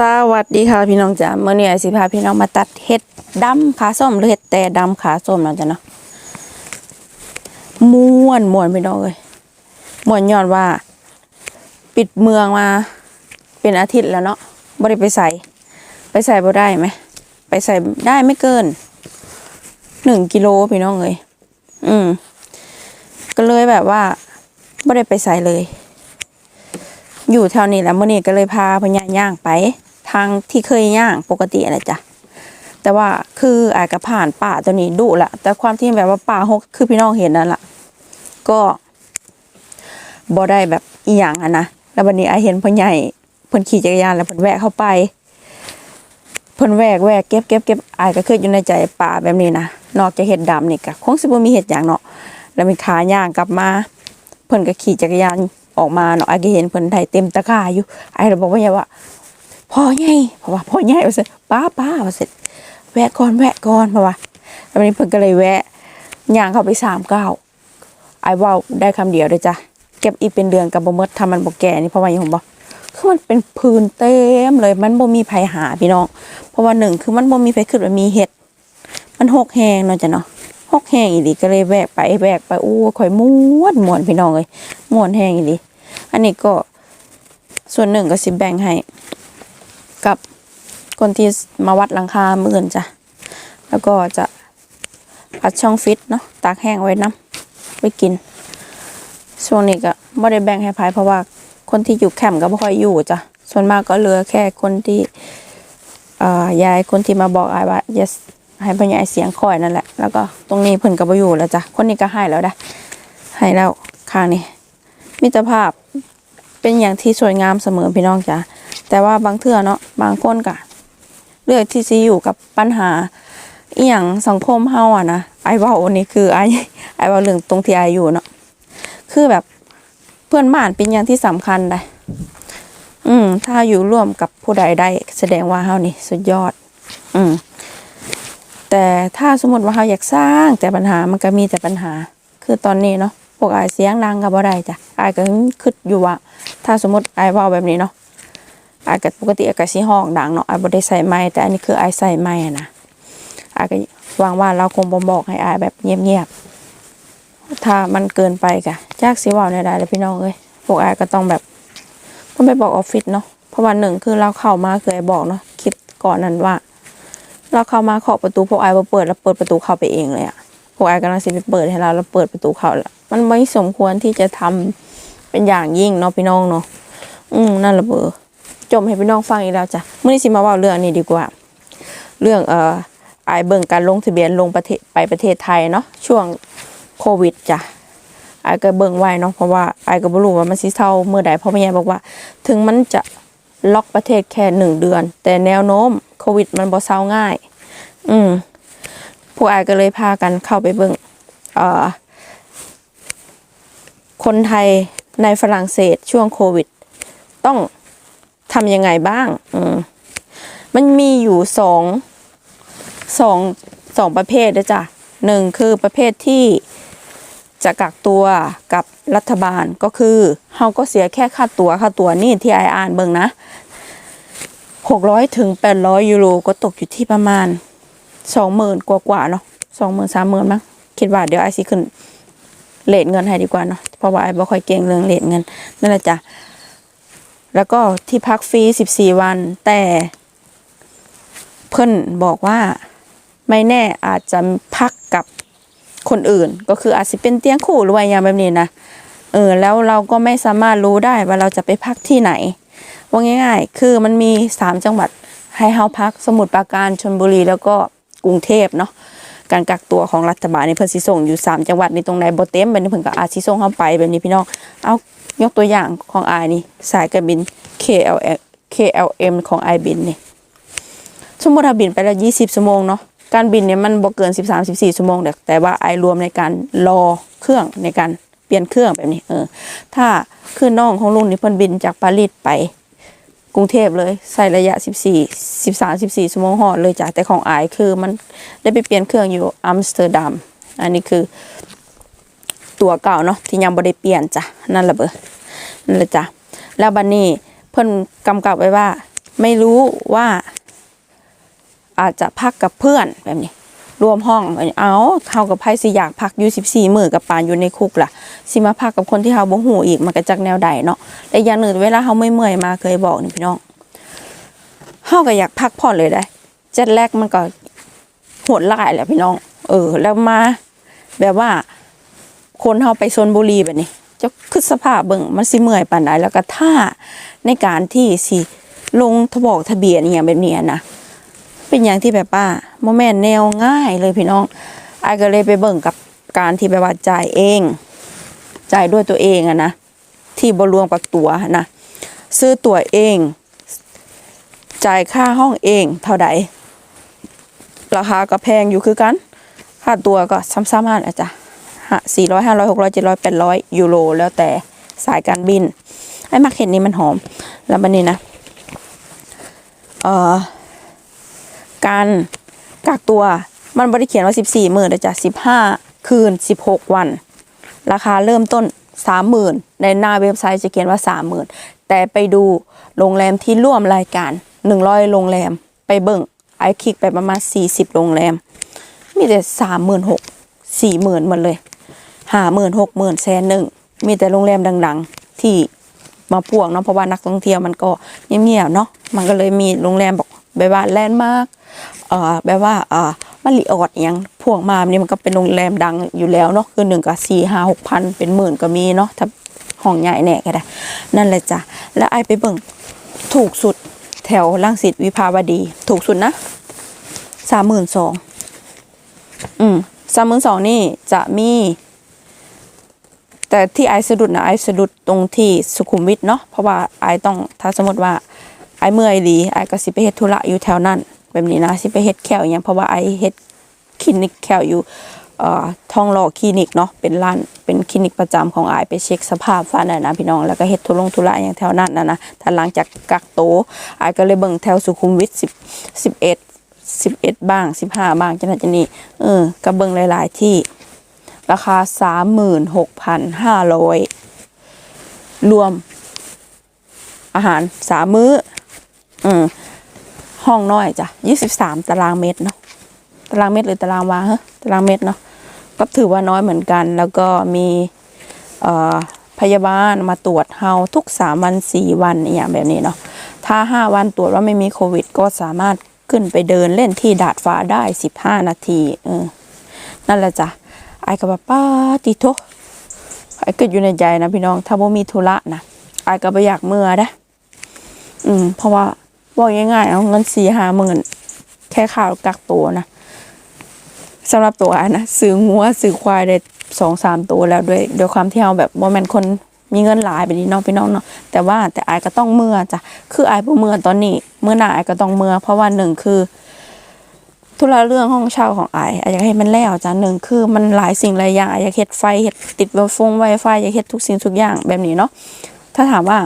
สวัสดีค่ะพี่น้องจ๋าเมื่อนี้ไอสิพาพี่น้องมาตัดเห็ดดำขาส้มหรือเห็ดแต่ดำขาส้มเนาะจ้ะเนาะม่วนม่วนพี่น้องเลยม่วนยอดว่า ปิดเมืองมา เป็นอาทิตย์แล้วเนาะบ่ได้ไปใส่ ไปใส่บ่ได้ไหมไปใส่ได้ไม่เกินหนึ่งกิโลพี่น้องเลยอืม ก็เลยแบบว่าบ่ได้ไปใส่เลยอยู่แถวนี้แล้วเมื่อนี้ก็เลยพาพญาย่างไป ทางที่เคยย่างปกติอะไรจ้ะแต่ว่าคืออาจจะผ่านป่าตัวนี้ดุละแต่ความที่แบบว่าป่าหกคือพี่น้องเห็นนั่นแหละก็บ่ได้แบบอีหยังอะนะแล้ววันนี้ไอาเห็นพ่อใหญ่เพิ่นขี่จักรยานแล้วเพิ่นแวะเข้าไปเพิ่นแวกแวกเก็บเก็บเก็บอายก็คืออยู่ในใจป่าแบบนี้นะนอกจากเห็ดดำนี่ก็คงสิบ่มีเห็ดอย่างเนาะแล้วมีขาย่างกลับมา เพิ่นก็ขี่จักรยานออกมาเนาะไอ้ก็เห็นเพิ่นไถเต็มตะกร้าอยู่ไอ้เราบอกว่าอย่าว่า พ่อใหญ่เพราะว่าพ่อใหญ่ว่าซั่นป้าป้าว่าซั่นแวะก่อนแวะก่อนเพราะว่าแล้ววันนี้เพิ่นก็เลยแวะย่างเข้าไปสามเก้าไอ้ว่าได้คำเดียวเลยจ้ะเก็บอีกเป็นเดือนกับบ่มดทำมันบ่แก่นี่เพราะว่าอย่างผมบอกคือมันเป็นพื้นเต็มเลยมันบ่มีไผหาพี่น้อง เพราะว่าหนึ่งคือมันบ่มีไผขึ้นมันมีเห็ด มันหกแหงเนาะจ้ะเนาะหกแหงอีหลีก็เลยแวกไปแวกไปโอ้ข่อยม่วนม่วนพี่น้องเลยม่วนแหงอีหลีอันนี้ก็ส่วนหนึ่งก็สิแบ่งให้ กับคนที่มาวัดหลังคาเมื่นจ้ะ แล้วก็จะอัดช่องฟิตเนาะตากแห้งไว้น้ำไว้กิน ช่วงนี้ก็ไม่ได้แบ่งให้ภายเพราะว่าคนที่อยู่แคมป์ก็ไม่ค่อยอยู่จ้ะ ส่วนมากก็เหลือแค่คนที่อ่อยายคนที่มาบอกอายว่า yes ให้พ่อใหญ่เสียงคอยนั่นแหละ แล้วก็ตรงนี้เพิ่นก็บ่อยู่แล้วจ้ะ คนนี้ก็ให้แล้วได้ ให้แล้วข้างนี้มิตรภาพเป็นอย่างที่สวยงามเสมอพี่น้องจ้ะ แต่ว่าบางเทื่อเนาะบางคนก็เลือกที่จะอยู่กับปัญหาอีหยังสังคมเฮาอะนะไอ้เว้าอันนี้คือไอ้ไอ้เว้าเรื่องตรงที่ไอ้อยู่เนาะคือแบบเพื่อนบ้านเป็นอย่างที่สำคัญได้อืม ถ้าอยู่ร่วมกับผู้ใดได้ แสดงว่าเฮานี่สุดยอด อืม แต่ถ้าสมมติว่าเราอยากสร้างแต่ปัญหามันก็มีแต่ปัญหา คือตอนนี้เนาะพวกไอเสียงดังกับบ่ได้จ้ะไอก็คิดอยู่ว่า ถ้าสมมติไอเว่าแบบนี้เนาะ อายก็ปกติอายก็สิห้องดังเนาะอายบ่ได้ใส่ไม้แต่อันนี้คืออายใส่ไม้อะนะอายก็หวังว่าเราคงบ่บอกให้อายแบบเงียบๆถ้ามันเกินไปกะจากสิเว้าได้แล้วพี่น้องเอ้ยพวกอายก็ต้องแบบต้องไปบอกออฟฟิศเนาะเพราะว่าหนึ่งคือเราเข้ามาเคยบอกเนาะคิดก่อนนั้นว่า เราเข้ามาเคาะประตูพวกไอ้ายบ่เปิดแล้วเปิดประตูเข้าไปเองเลยอะพวกไอ้ายกำลังสิไปเปิดให้เราแล้วเปิดประตูเข้าล้วมันไม่สมควรที่จะทำเป็นอย่างยิ่งเนาะพี่น้องเนาะอืมนั่นละเบอ จมให้พี่น้องฟังอีกแล้วจ้ะเมื่อนี้สิมาว่าเรื่องนี้ดีกว่า เรื่องเอ่อไอเบิ่งการลงทะเบียนลงประเทศไปประเทศไทยเนาะช่วงโควิดจ้ะไอก็เบิ่งไว้เนาะเพราะว่าไอก็บ่รู้ว่ามันสิเท่าเมื่อใดเพราะแม่บอกว่า ถึงมันจะล็อกประเทศแค่หนึ่งเดือน แต่แนวโน้มโควิดมันบ่เศร้าง่าย อืมพวกอก็เลยพากันเข้าไปเบิ่งเอ่อคนไทยในฝรั่งเศสช่วงโควิด ต้อง ทำยังไงบ้าง อืมมันมีอยู่สองสองสองประเภทนะจ้ะหนึ่งคือประเภทที่จะกักตัวกับรัฐบาลก็คือเฮาก็เสียแค่ค่าตัวค่าตัวนี่ที่ไออ่านเบิ่งนะหกร้อยถึงแปดร้อยยูโรก็ตกอยู่ที่ประมาณสองหมื่นกว่ากว่าๆเนาะสองหมื่นสามหมื่นมั้งคิดว่าเดี๋ยวไอซีขึ้นเลทเงินให้ดีกว่าเนาะเพราะว่าไอบ่ค่อยเก่งเรื่องเลทเงินนั่นแหละจ้ะ แล้วก็ที่พักฟรีสิบี่วัน แต่เพิ่อนบอกว่าไม่แน่อาจจะพักกับคนอื่น ก็คืออาจจะเป็นเตียงคู่หรือว่าอย่างแบบนี้นะเออแล้วเราก็ไม่สามารถรู้ได้ว่าเราจะไปพักที่ไหน ว่าง่าย ๆ คือมันมีสามจังหวัดให้เฮาพักสมุทรปราการชลบุรีแล้วก็กรุงเทพเนาะการกักตัวของรัฐบาลในเพิ่นสิส่งอยู่สามจังหวัดในตรงไหนบ่เต็มแบบนี้เพิ่นก็อาจสิส่งเฮาไปแบบนี้พี่น้องเอา ยกตัวอย่างของอายนี่ สายการบิน KLM KLM ของไอบินนี่สมมุติถ้าบินไปแล้ว20ชั่วโมงเนาะการบินเนี่ยมันบ่เกิน13 14ชั่วโมงเด็กแต่ว่าไอรวมในการรอเครื่องในการเปลี่ยนเครื่องแบบนี้เออ ถ้าคือน้องของลุงนี่เพิ่นบินจากปารีสไปกรุงเทพเลยใส่ระยะ 14 13 14ชั่วโมงหอดเลยจ้ะแต่ของอายคือมันได้ไปเปลี่ยนเครื่องอยู่อัมสเตอร์ดัมอันนี้คือ ตัวเก่าเนาะที่ยังบ่ได้เปลี่ยนจ้ะนั่นแหละเบอร์นั่นแหละจ้ะแล้วบัดนนี้เพิ่นกำกับไว้ว่า ไม่รู้ว่า อาจจะพักกับเพื่อนแบบนี้ รวมห้องเอาเขากับไพ่สิอยากพักอยู่สิบสี่มือกับปานอยู่ในคุกล่ะสิมาพักกับคนที่เขาบ่หูอีกมันก็จักแนวใดเนาะแต่อย่างหนึ่งเวลาเขาไม่เมื่อยมาเคยบอกนี่พี่น้องเขาก็อยากพักผ่อนเลยได้เจ็ดแรกมันก็โหดร้ายแหละพี่น้อง เออ แล้วมาแบบว่า คนเขาไปชนบุรีแบบนี้จะขึ้นสภาพเบิ่งมันสิเมื่อยปานใดแล้วก็ท่าในการที่สิลงทบอกทะเบียนอย่างแบบเนี้ยนะเป็นอย่างที่แบบป้าโมแมนแนวง่ายเลยพี่น้องไอายก็เลยไปเบิ่งกับการที่แบบว่าจ่ายเองจ่ายด้วยตัวเองอะนะที่บรวมกับตัวนะซื้อตั๋วเอง จ่ายค่าห้องเองเท่าใดราคาก็แพงอยู่คือกัน ค่าตัวก็ซ้ำๆกันอาจจะ สี่ร้อยห้าร้อยหกร้อยเจ็ดร้อยแปดร้อยยูโรแล้วแต่สายการบิน ไอ้มาเก็ตนี้มันหอม แล้วบันนี้นะ เอ่อ การกักตัวมันบริเขียนว่า14หมื่นแต่จะ15คืน16วัน ราคาเริ่มต้น30,000ในหน้าเว็บไซต์จะเขียนว่า30,000แต่ไปดูโรงแรมที่ร่วมรายการ100โรงแรมไปเบิ่งไอคลิกไปประมาณ40โรงแรม มีแต่36,000 40,000หมดเลย 50,000 60,000แสนหนึ่งมีแต่โรงแรมดัง ๆ ที่มาพ่วงเนาะเพราะว่านักท่องเที่ยวมันก็เงียบๆเนาะมันก็เลยมีโรงแรมบอกแบบว่าแลนด์มาร์คเอ่อแบบว่าเอ่อมาริออดอหยังพ่วงมาเนี่มันก็เป็นโรงแรมดังอยู่แล้วเนาะคือหนึ่งกับสี่ห้าหกพันเป็นหมื่นก็มีเนาะถ้าห้องใหญ่แน่ก็ได้ นั่นแหละจ้ะแล้วไอไปเบิ่งถูกสุดแถวลังสิตวิภาวดี ถูกสุดนะสามหมื่นสองอืมสามหมื่นสองนี่จะมี แต่ที่ไอสะดุดนะไอสะดุดตรงที่สุขุมวิทเนาะเพราะว่าไอต้องถ้าสมมติว่าไอเมื่อยดีไอก็สิไปเฮ็ดธุระอยู่แถวนั้น แบบนี้นะสิไปเฮ็ดแขวอย่างเพราะว่าไอเฮ็ดคลินิกแขวอยู่เอ่อทองหล่อคลินิกเนาะเป็นร้านเป็นคลินิกประจำของไอไปเช็คสภาพฟันน่ะนะพี่น้องแล้วก็เฮ็ดธุรงธุระอย่างแถวนั้นนะนะถ้าหลังจากกักโตไอก็เลยเบิ่งแถวสุขุมวิท10 11 11บ้าง15บ้างจังนั้นจังนี้เออก็เบิ่งหลาย ๆ ที่ ราคาสามหมื่นหกพันห้าร้อยรวม อาหารสามมื้อ อืม ห้องน้อยจ้ะยี่สิบสามตารางเมตรเนาะ ตารางเมตรหรือตารางวาฮะตารางเมตรเนาะ ก็ถือว่าน้อยเหมือนกัน แล้วก็มีพยาบาลมาตรวจเฮาทุกสามวันสี่วันอย่างแบบนี้เนาะ ถ้าห้าวันตรวจว่าไม่มีโควิด ก็สามารถขึ้นไปเดินเล่นที่ดาดฟ้าได้สิบห้านาที เออ นั่นแหละจ้ะ อ้ก็แบบป้าติโทไอ้เกิดอยู่ในใจนะพี่น้อง ถ้าบ่มีธุระนะไอ้ก็ไปอยากเมื่อได้ออืม เพราะว่าบอกง่ายๆเอาเงินสี่ห้าหมื่นแค่ข่าวกักตัวนะสำหรับตัวไอ้นะซื้องัวซื้อควายได้สองสามตัวแล้วด้วยด้วยความที่เราแบบบ่แมนคนมีเงินหลายแบบนี้เน้องพี่น้องเนาะแต่ว่าแต่ไอ้ก็ต้องเมื่อจ้ะคือไอ้บ่เมื่อตอนนี้ เมื่อหน้าไอ้ก็ต้องเมื่อ เพราะว่าหนึ่งคือ ธุระเรื่องห้องเช่าของไอายอยากให้มันแล้วจ้ะหนึ่งคือมันหลายสิ่งหลายอย่างไอยอยากเฮ็ดไฟเฮ็ดติดไวฟงไวไฟอยากเฮ็ดทุกสิ่งทุกอย่างแบบนี้เนาะถ้าถามว่า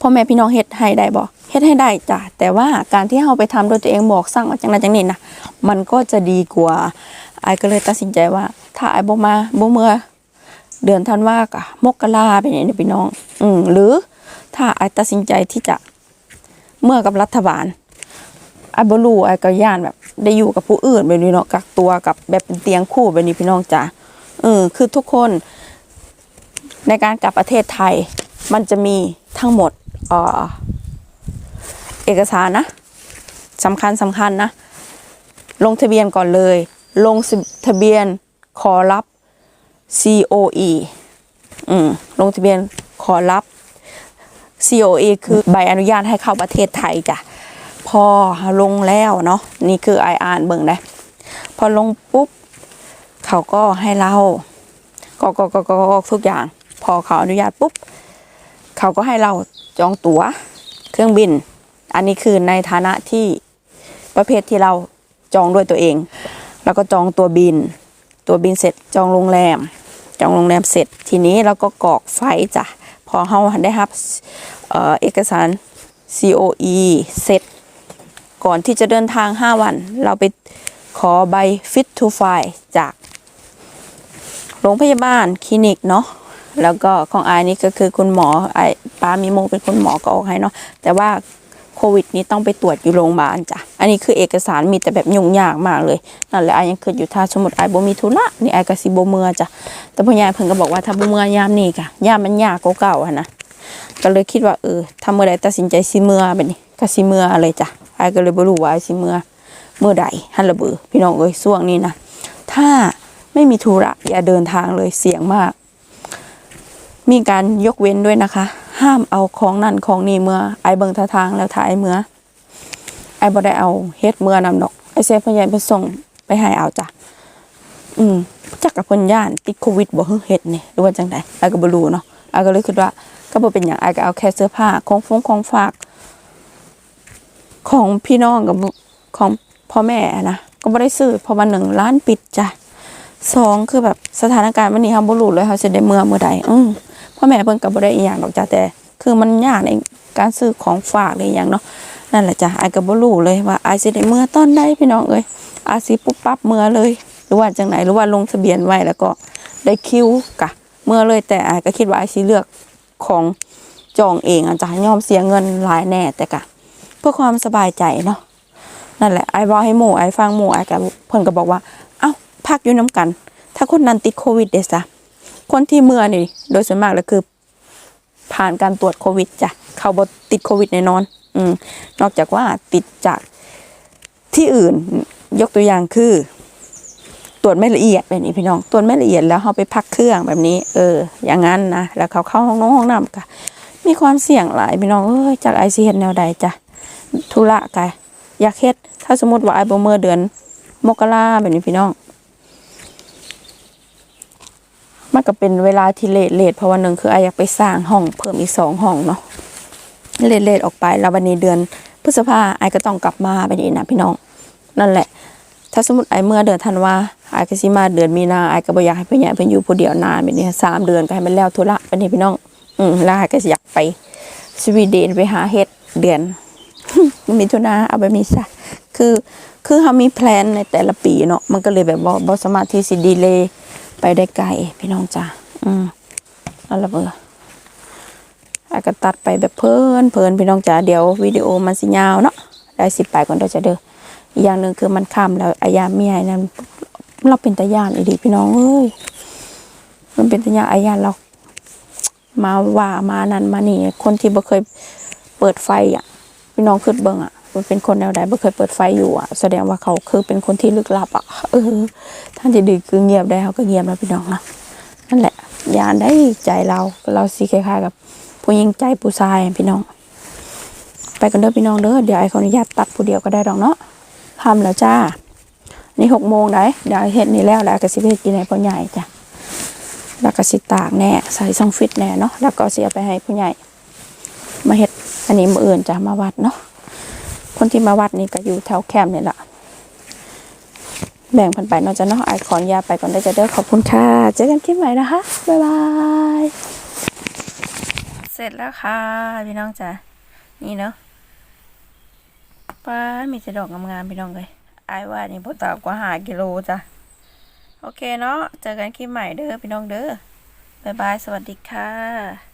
พ่อแม่พี่น้องเฮ็ดให้ได้บ่เฮ็ดให้ได้จ้ะแต่ว่าการที่เราไปทำด้วยตัวเองบอกสร้างมาจังนั้นจังนี้นะมันก็จะดีกว่าไอายก็เลยตัดสินใจว่า ถ้าไอายบ่มาบ่เมื่อเดือนธันวากะมกราเป็นอย่างนี้พี่น้อง อืมหรือถ้าไอายตัดสินใจที่จะเมื่อกับรัฐบาล ไอ้บรูไอ้ก็ย่านแบบ ได้อยู่กับผู้อื่นแบบนี้เนาะกักตัวกับแบบเป็นเตียงคู่แบบนี้พี่น้องจ๋าเออคือทุกคนในการกลับประเทศไทย มันจะมีทั้งหมดเออเอกสารนะสำคัญสำคัญนะ ลงทะเบียนก่อนเลย ลงทะเบียนขอรับ COE อืมลงทะเบียนขอรับ COE คือใบอนุญาตให้เข้าประเทศไทยจ้ะ พอลงแล้วเนาะนี่คือไออ่านเบิ่งได้พอลงปุ๊บ เขาก็ให้เราก็ก็ก็ก็ทุกอย่าง พอเขาอนุญาตปุ๊บ เขาก็ให้เราจองตั๋ว เครื่องบิน อันนี้คือในฐานะที่ประเภทที่เราจองด้วยตัวเอง แล้วก็จองตัวบิน ตัวบินเสร็จจองโรงแรม จองโรงแรมเสร็จ ทีนี้เราก็กรอกไฟจ้ะพอเราได้รับเอกสาร COE เสร็จ ก่อนที่จะเดินทาง 5 วัน เราไปขอใบ Fit to Fly จากโรงพยาบาลคลินิกเนาะแล้วก็ของไอายนี่ก็คือคุณหมอไอป้ามีโมเป็นคุณหมอก็ออกให้เนาะแต่ว่าโควิดนี้ต้องไปตรวจอยู่โรงพยาบาลจ้ะอันนี้คือเอกสารมีแต่แบบยุ่งยากมากเลยนั่นแหละไอ้ยังคืออยู่ถ้าสมมติไอ้บ่มีธุระนี่ไอ้ก็สิบ่เมือจ้ะแต่พ่อใหญ่เพิ่นก็บอกว่าถ้าบ่เมือยามนี้กะยามมันยากเก่าอะนะก็เลยคิดว่าเออถ้าเมื่อใดตัดสินใจสิเมือแบบนี้ก็สิเมือเลยจ้ะ ไอ้ก็เลยบ่รู้ว่าสิเมื่อเมื่อใดหันระเบือพี่น้องเอ้ยช่วงนี้นะถ้าไม่มีธุระอย่าเดินทางเลยเสี่ยงมาก มีการยกเว้นด้วยนะคะ ห้ามเอาของนั่นของนี่เมื่อไอเบิงท่าทางแล้วถ่ายเมื่อไอบ่ได้เอาเฮ็ดเมื่อนำดอกไอเซฟพยายไปส่งไปให้เอาจ้ะอืมจักกับเพิ่นย่านติดโควิดบ่ฮึเฮ็ดนี่หรือว่าจังไดไอก็บ่รู้เนาะไอก็เลยคิดว่าก็บ่เป็นหยังไอก็เอาแค่เสื้อผ้าของฟงของฝาก ของพี่น้องกับของพ่อแม่นะก็บ่ได้ซื้อพราะว่าหนึ่งร้านปิดจ้ะสองคือแบบสถานการณ์วันนี้เฮาบรูเลยเฮาสิได้เมื่อเมื่อใดอือพ่อแม่เพิ่นก็บ่ได้อีหยังดอกจ้ะแต่ คือมันยากในการซื้อของฝากหรือหยังเนาะนั่นแหละจ้ะไอายก็บ่รู้เลยว่าไอายสิได้เมื่อตอนใดพี่น้องเอ้ยอาจสิปุ๊บปั๊บเมื่อเลย หรือว่าจังไหนหรือว่าลงทะเบียนไว้แล้วก็ได้คิวกะ เมื่อเลยแต่ไอายก็คิดว่าไอายสิเลือกของจองเองอาจจะยอมเสียเงินหลายแน่แต่กะ เพื่อความสบายใจเนาะนั่นแหละไอ้บอกให้หมู่ไอ้ฟังหมู่ไอ้กับเพิ่นก็บอกว่า เอ้าพักอยู่น้ำกัน ถ้าคนนั้นติดโควิดเดซะคนที่เมื่อนี่โดยส่วนมากแล้วคือ ผ่านการตรวจโควิดจ้ะเขาบ่ติดโควิดแน่นอน อืมนอกจากว่าติดจากที่อื่นยกตัวอย่างคือตรวจไม่ละเอียดแบบนี้พี่น้องตรวจไม่ละเอียดแล้วเขาไปพักเครื่องแบบนี้ เออ อย่างนั้นนะแล้วเขาเข้าห้องน้องห้องน้ำก็มีความเสี่ยงหลายพี่น้องเอ้ยจากไอซีเห็นแนวใดจ้ะ ธุระกายอยากเฮ็ด ถ้าสมมติว่าไอ้บ่เมื่อเดือน มกราแบบนี้พี่น้อง มันก็เป็นเวลาที่เลทเลทเพราะวันหนึ่งคือไออยากไปสร้างห้องเพิ่มอีกสองห้องเนาะเลทเลทออกไป แล้ววันนี้เดือนพฤษภาไอก็ต้องกลับมาแบบนี้นะพี่น้อง นั่นแหละ ถ้าสมมติไอเมื่อเดือนธันวาไอก็สิมาเดือนมีนาไอก็บ่อยากให้เพิ่นใหญ่เพิ่นอยู่ผู้เดียวนานแบบนี้สามเดือนก็ให้มันแล้วธุระแบบนี้พี่น้อง อืมแล้วไอก็สิอยากไปสวีเดนไปหาเฮ็ดเดือน มิถุนาเอาแบบนี้ซะคือคือเขามีแพลนในแต่ละปีเนาะมันก็เลยแบบบ่บ่สมารถที่สิดีเลย์ไปได้ไกลพี่น้องจ้ะอืมเอาละเบอร์อาก็ตัดไปแบบเพลินเพลินพี่น้องจ้ะเดี๋ยววิดีโอมันสิยาวเนาะได้สิไปก่อนเดี๋ยวจะเด้ออีกอย่างหนึ่งคือมันค่ำแล้วอายามเมียนั้นเราเป็นตาย่านอีดีพี่น้องเอ้ยมันเป็นตาย่านอายาเรามาว่ามานั่นมานี่คนที่บ่เคยเปิดไฟอะ พี่น้องขึ้นเบิ่งอะมันเป็นคนแนวใดบ่เคยเปิดไฟอยู่อะ แสดงว่าเขาคือเป็นคนที่ลึกลับอะเออท่านจะดีคือเงียบได้เขาก็เงียบแล้วพี่น้องนะนั่นแหละยานได้ใจเราเราสิคล้ายๆกับ ผู้หญิงใจผู้ชายพี่น้อง ไปกันเด้อพี่น้องเด้อเดี๋ยวไอ้ขออนุญาตตัดผู้เดียวก็ได้ดอกเนาะทำแล้วจ้า นี่หกโมงได้เดี๋ยวเฮ็ดนี่แล้วแล้วก็สิไปเฮ็ดกินให้พ่อใหญ่จ้ะแล้วก็สิตากแน่ใส่ช่องฟิตแน่เนาะแล้วก็เสิเอาไปให้ผู้ใหญ่มาเฮ็ด อันนี้มืออื่นจะมาวัดเนาะคนที่มาวัดนี่ก็อยู่แถวแคมป์นี่แหละแบ่งพันไปเนาะจะเนาะไอขอนุญาไปก่อนได้จะเด้อขอบคุณค่ะ เจอกันคลิปใหม่นะคะ บ๊ายบาย เสร็จแล้วค่ะ พี่น้องจ้ะนี่เนาะป้ามีแต่ดอกงามๆพี่น้องเลยไอว่านี่พอตากว่าหากิโลจ้ะ โอเคเนาะเจอกันคลิปใหม่เด้อพี่น้องเด้อบ๊ายบาย สวัสดีค่ะ